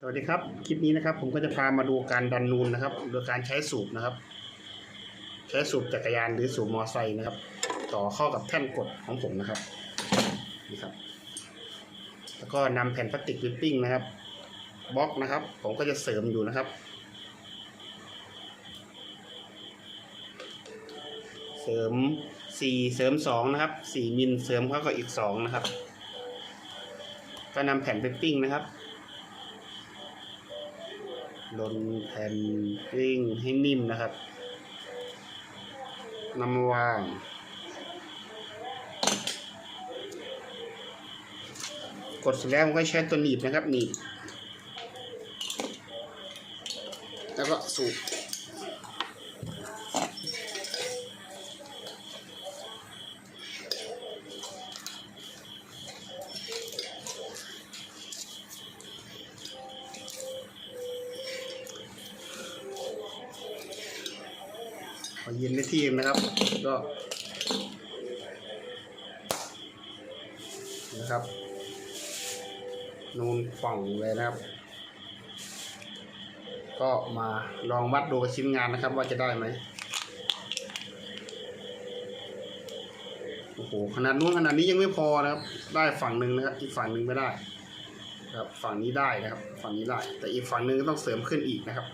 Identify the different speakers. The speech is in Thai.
Speaker 1: สวัสดีครับ คลิปนี้นะครับ ผมก็จะพามาดูการดันนูนนะครับ โดยการใช้สูบนะครับ ใช้สูบจักรยานหรือสูบมอไซค์นะครับ ต่อเข้ากับแท่นกดของผมนะครับนี่ครับ แล้วก็นำแผ่นพลาสติกวิปปิ้งนะครับบล็อกนะครับ ผมก็จะเสริมอยู่นะครับ เสริมสี่เสริมสองนะครับสี่มิลเสริมเข้ากับอีกสองนะครับ ก็นำแผ่นวิปปิ้งนะครับ ลนแผ่นปิ้งให้นิ่มนะครับนำมาวาง กดเสร็จแล้วผมก็ใช้ตัวหนีบนะครับหนีบแล้วก็สูบ อเย็นได้ที่นะครับ ก็นะครับ นูนฝั่งเลยนะครับ ก็มาลองวัดดูชิ้นงานนะครับ ว่าจะได้ไหมโอ้โหขนาดนู้นขนาดนี้ยังไม่พอนะครับ ได้ฝั่งหนึ่งนะครับ อีกฝั่งหนึ่งไม่ได้ ครับ ฝั่งนี้ได้นะครับ ฝั่งนี้ได้ แต่อีกฝั่งหนึ่งต้องเสริมขึ้นอีกนะครับ